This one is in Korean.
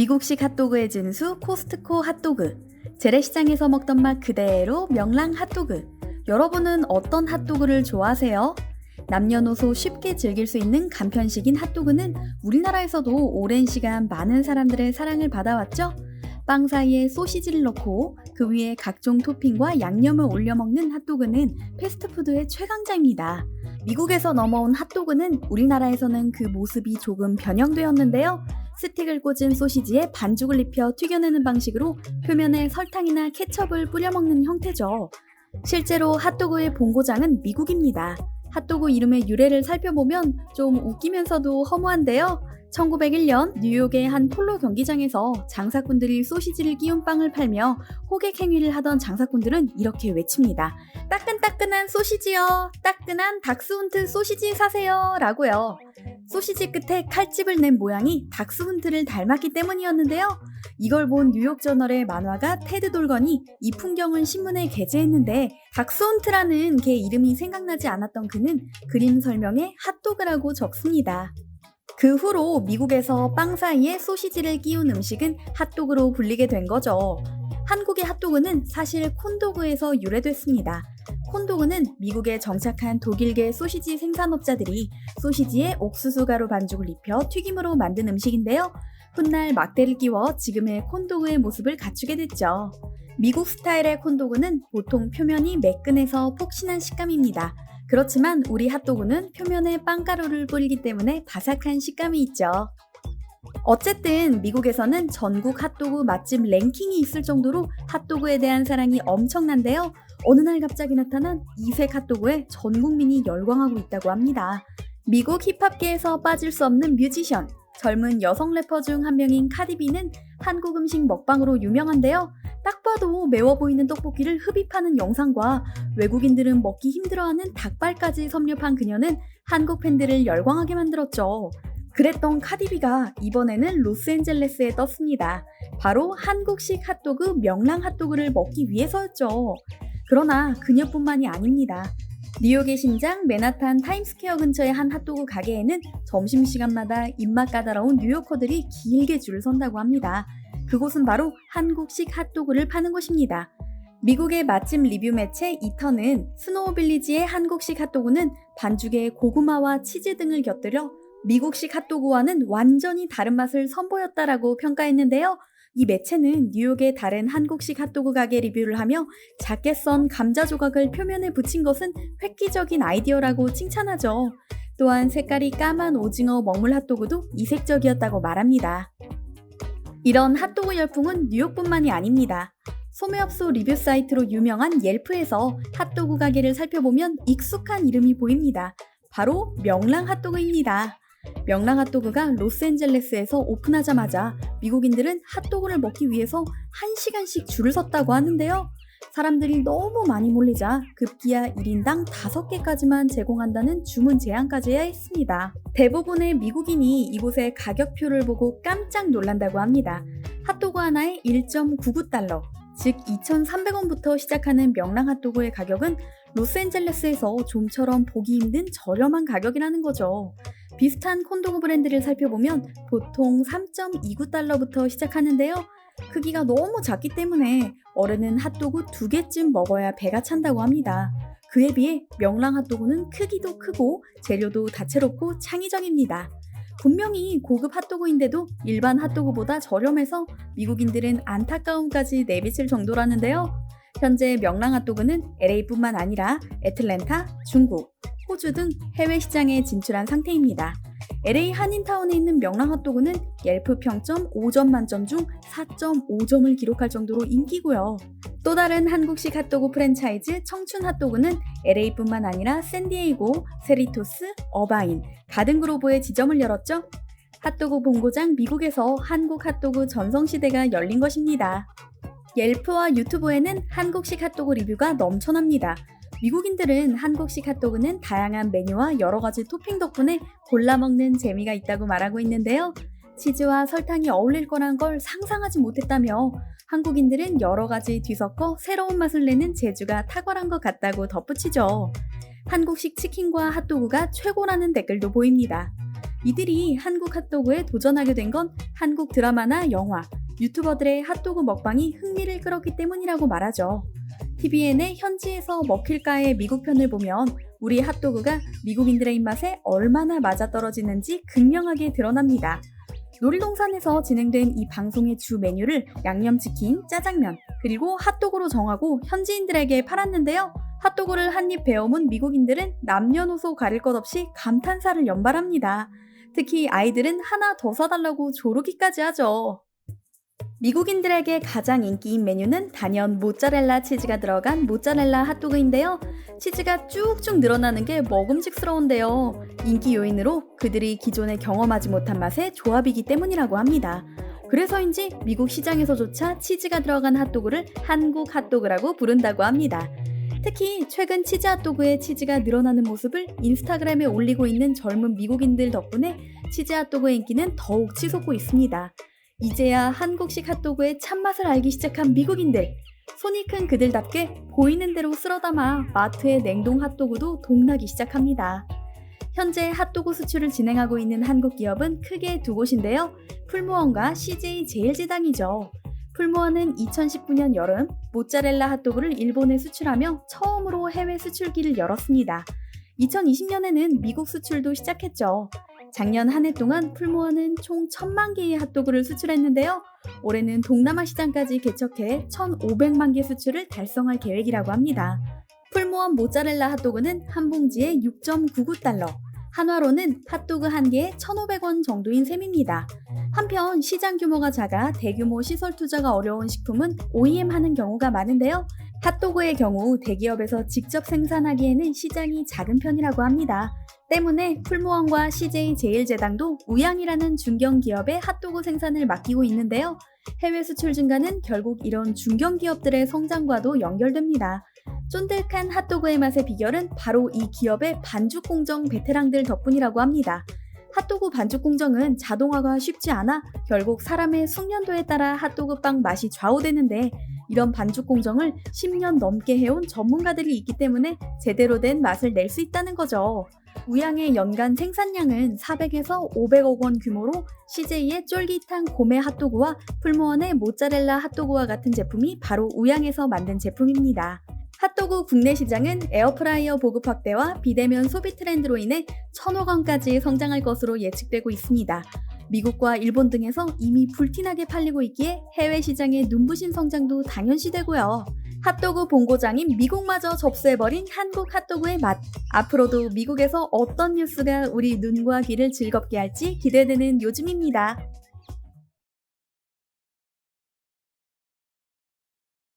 미국식 핫도그의 진수 코스트코 핫도그. 재래시장에서 먹던 맛 그대로 명랑 핫도그. 여러분은 어떤 핫도그를 좋아하세요? 남녀노소 쉽게 즐길 수 있는 간편식인 핫도그는 우리나라에서도 오랜 시간 많은 사람들의 사랑을 받아왔죠? 빵 사이에 소시지를 넣고 그 위에 각종 토핑과 양념을 올려 먹는 핫도그는 패스트푸드의 최강자입니다. 미국에서 넘어온 핫도그는 우리나라에서는 그 모습이 조금 변형되었는데요. 스틱을 꽂은 소시지에 반죽을 입혀 튀겨내는 방식으로 표면에 설탕이나 케첩을 뿌려 먹는 형태죠. 실제로 핫도그의 본고장은 미국입니다. 핫도그 이름의 유래를 살펴보면 좀 웃기면서도 허무한데요. 1901년 뉴욕의 한 폴로 경기장에서 장사꾼들이 소시지를 끼운 빵을 팔며 호객 행위를 하던 장사꾼들은 이렇게 외칩니다. 따끈따끈한 소시지요. 따끈한 닥스훈트 소시지 사세요. 라고요. 소시지 끝에 칼집을 낸 모양이 닥스훈트를 닮았기 때문이었는데요. 이걸 본 뉴욕 저널의 만화가 테드 돌건이 이 풍경을 신문에 게재했는데 닥스훈트라는 개 이름이 생각나지 않았던 그는 그림 설명에 핫도그라고 적습니다. 그 후로 미국에서 빵 사이에 소시지를 끼운 음식은 핫도그로 불리게 된 거죠. 한국의 핫도그는 사실 콘도그에서 유래됐습니다. 콘도그는 미국에 정착한 독일계 소시지 생산업자들이 소시지에 옥수수 가루 반죽을 입혀 튀김으로 만든 음식인데요. 훗날 막대를 끼워 지금의 콘도그의 모습을 갖추게 됐죠. 미국 스타일의 콘도그는 보통 표면이 매끈해서 폭신한 식감입니다. 그렇지만 우리 핫도그는 표면에 빵가루를 뿌리기 때문에 바삭한 식감이 있죠. 어쨌든 미국에서는 전국 핫도그 맛집 랭킹이 있을 정도로 핫도그에 대한 사랑이 엄청난데요. 어느 날 갑자기 나타난 이색 핫도그에 전 국민이 열광하고 있다고 합니다. 미국 힙합계에서 빠질 수 없는 뮤지션, 젊은 여성 래퍼 중 한 명인 카디비는 한국 음식 먹방으로 유명한데요. 딱 봐도 매워 보이는 떡볶이를 흡입하는 영상과 외국인들은 먹기 힘들어하는 닭발까지 섭렵한 그녀는 한국 팬들을 열광하게 만들었죠. 그랬던 카디비가 이번에는 로스앤젤레스에 떴습니다. 바로 한국식 핫도그 명랑 핫도그를 먹기 위해서였죠. 그러나 그녀뿐만이 아닙니다. 뉴욕의 심장 맨하탄 타임스퀘어 근처의 한 핫도그 가게에는 점심시간마다 입맛 까다로운 뉴요커들이 길게 줄을 선다고 합니다. 그곳은 바로 한국식 핫도그를 파는 곳입니다. 미국의 맛집 리뷰 매체 이터는 스노우 빌리지의 한국식 핫도그는 반죽에 고구마와 치즈 등을 곁들여 미국식 핫도그와는 완전히 다른 맛을 선보였다라고 평가했는데요. 이 매체는 뉴욕의 다른 한국식 핫도그 가게 리뷰를 하며 작게 썬 감자 조각을 표면에 붙인 것은 획기적인 아이디어라고 칭찬하죠. 또한 색깔이 까만 오징어 먹물 핫도그도 이색적이었다고 말합니다. 이런 핫도그 열풍은 뉴욕뿐만이 아닙니다. 소매업소 리뷰 사이트로 유명한 옐프에서 핫도그 가게를 살펴보면 익숙한 이름이 보입니다. 바로 명랑 핫도그입니다. 명랑 핫도그가 로스앤젤레스에서 오픈하자마자 미국인들은 핫도그를 먹기 위해서 1시간씩 줄을 섰다고 하는데요. 사람들이 너무 많이 몰리자 급기야 1인당 5개까지만 제공한다는 주문 제한까지 해야 했습니다. 대부분의 미국인이 이곳의 가격표를 보고 깜짝 놀란다고 합니다. 핫도그 하나에 1.99달러, 즉 2,300원부터 시작하는 명랑 핫도그의 가격은 로스앤젤레스에서 좀처럼 보기 힘든 저렴한 가격이라는 거죠. 비슷한 콘도그 브랜드를 살펴보면 보통 3.29달러부터 시작하는데요. 크기가 너무 작기 때문에 어른은 핫도그 두 개쯤 먹어야 배가 찬다고 합니다. 그에 비해 명랑 핫도그는 크기도 크고 재료도 다채롭고 창의적입니다. 분명히 고급 핫도그인데도 일반 핫도그보다 저렴해서 미국인들은 안타까움까지 내비칠 정도라는데요. 현재 명랑 핫도그는 LA뿐만 아니라 애틀랜타, 중국, 호주 등 해외 시장에 진출한 상태입니다. LA 한인타운에 있는 명랑 핫도그는 옐프 평점 5점 만점 중 4.5점을 기록할 정도로 인기고요. 또 다른 한국식 핫도그 프랜차이즈 청춘 핫도그는 LA뿐만 아니라 샌디에이고, 세리토스, 어바인, 가든그로브에 지점을 열었죠. 핫도그 본고장 미국에서 한국 핫도그 전성시대가 열린 것입니다. 옐프와 유튜브에는 한국식 핫도그 리뷰가 넘쳐납니다. 미국인들은 한국식 핫도그는 다양한 메뉴와 여러 가지 토핑 덕분에 골라 먹는 재미가 있다고 말하고 있는데요. 치즈와 설탕이 어울릴 거란 걸 상상하지 못했다며 한국인들은 여러 가지 뒤섞어 새로운 맛을 내는 재주가 탁월한 것 같다고 덧붙이죠. 한국식 치킨과 핫도그가 최고라는 댓글도 보입니다. 이들이 한국 핫도그에 도전하게 된 건 한국 드라마나 영화, 유튜버들의 핫도그 먹방이 흥미를 끌었기 때문이라고 말하죠. TVN의 현지에서 먹힐까의 미국 편을 보면 우리 핫도그가 미국인들의 입맛에 얼마나 맞아떨어지는지 극명하게 드러납니다. 놀이동산에서 진행된 이 방송의 주 메뉴를 양념치킨, 짜장면, 그리고 핫도그로 정하고 현지인들에게 팔았는데요. 핫도그를 한입 베어문 미국인들은 남녀노소 가릴 것 없이 감탄사를 연발합니다. 특히 아이들은 하나 더 사달라고 조르기까지 하죠. 미국인들에게 가장 인기인 메뉴는 단연 모짜렐라 치즈가 들어간 모짜렐라 핫도그인데요. 치즈가 쭉쭉 늘어나는 게 먹음직스러운데요. 인기 요인으로 그들이 기존에 경험하지 못한 맛의 조합이기 때문이라고 합니다. 그래서인지 미국 시장에서조차 치즈가 들어간 핫도그를 한국 핫도그라고 부른다고 합니다. 특히 최근 치즈 핫도그의 치즈가 늘어나는 모습을 인스타그램에 올리고 있는 젊은 미국인들 덕분에 치즈 핫도그의 인기는 더욱 치솟고 있습니다. 이제야 한국식 핫도그의 참맛을 알기 시작한 미국인들. 손이 큰 그들답게 보이는 대로 쓸어 담아 마트의 냉동 핫도그도 동나기 시작합니다. 현재 핫도그 수출을 진행하고 있는 한국 기업은 크게 두 곳인데요. 풀무원과 CJ 제일제당이죠. 풀무원은 2019년 여름 모짜렐라 핫도그를 일본에 수출하며 처음으로 해외 수출기를 열었습니다. 2020년에는 미국 수출도 시작했죠. 작년 한 해 동안 풀무원은 총 1000만 개의 핫도그를 수출했는데요. 올해는 동남아 시장까지 개척해 1500만 개 수출을 달성할 계획이라고 합니다. 풀무원 모짜렐라 핫도그는 한 봉지에 6.99달러, 한화로는 핫도그 한 개에 1,500원 정도인 셈입니다. 한편 시장 규모가 작아 대규모 시설 투자가 어려운 식품은 OEM 하는 경우가 많은데요. 핫도그의 경우 대기업에서 직접 생산하기에는 시장이 작은 편이라고 합니다. 때문에 풀무원과 CJ 제일제당도 우양이라는 중견 기업의 핫도그 생산을 맡기고 있는데요. 해외 수출 증가는 결국 이런 중견 기업들의 성장과도 연결됩니다. 쫀득한 핫도그의 맛의 비결은 바로 이 기업의 반죽 공정 베테랑들 덕분이라고 합니다. 핫도그 반죽 공정은 자동화가 쉽지 않아 결국 사람의 숙련도에 따라 핫도그 빵 맛이 좌우되는데 이런 반죽 공정을 10년 넘게 해온 전문가들이 있기 때문에 제대로 된 맛을 낼 수 있다는 거죠. 우양의 연간 생산량은 400에서 500억 원 규모로 CJ의 쫄깃한 고메 핫도그와 풀무원의 모짜렐라 핫도그와 같은 제품이 바로 우양에서 만든 제품입니다. 핫도그 국내 시장은 에어프라이어 보급 확대와 비대면 소비 트렌드로 인해 천억 원까지 성장할 것으로 예측되고 있습니다. 미국과 일본 등에서 이미 불티나게 팔리고 있기에 해외 시장의 눈부신 성장도 당연시되고요. 핫도그 본고장인 미국마저 접수해버린 한국 핫도그의 맛. 앞으로도 미국에서 어떤 뉴스가 우리 눈과 귀를 즐겁게 할지 기대되는 요즘입니다.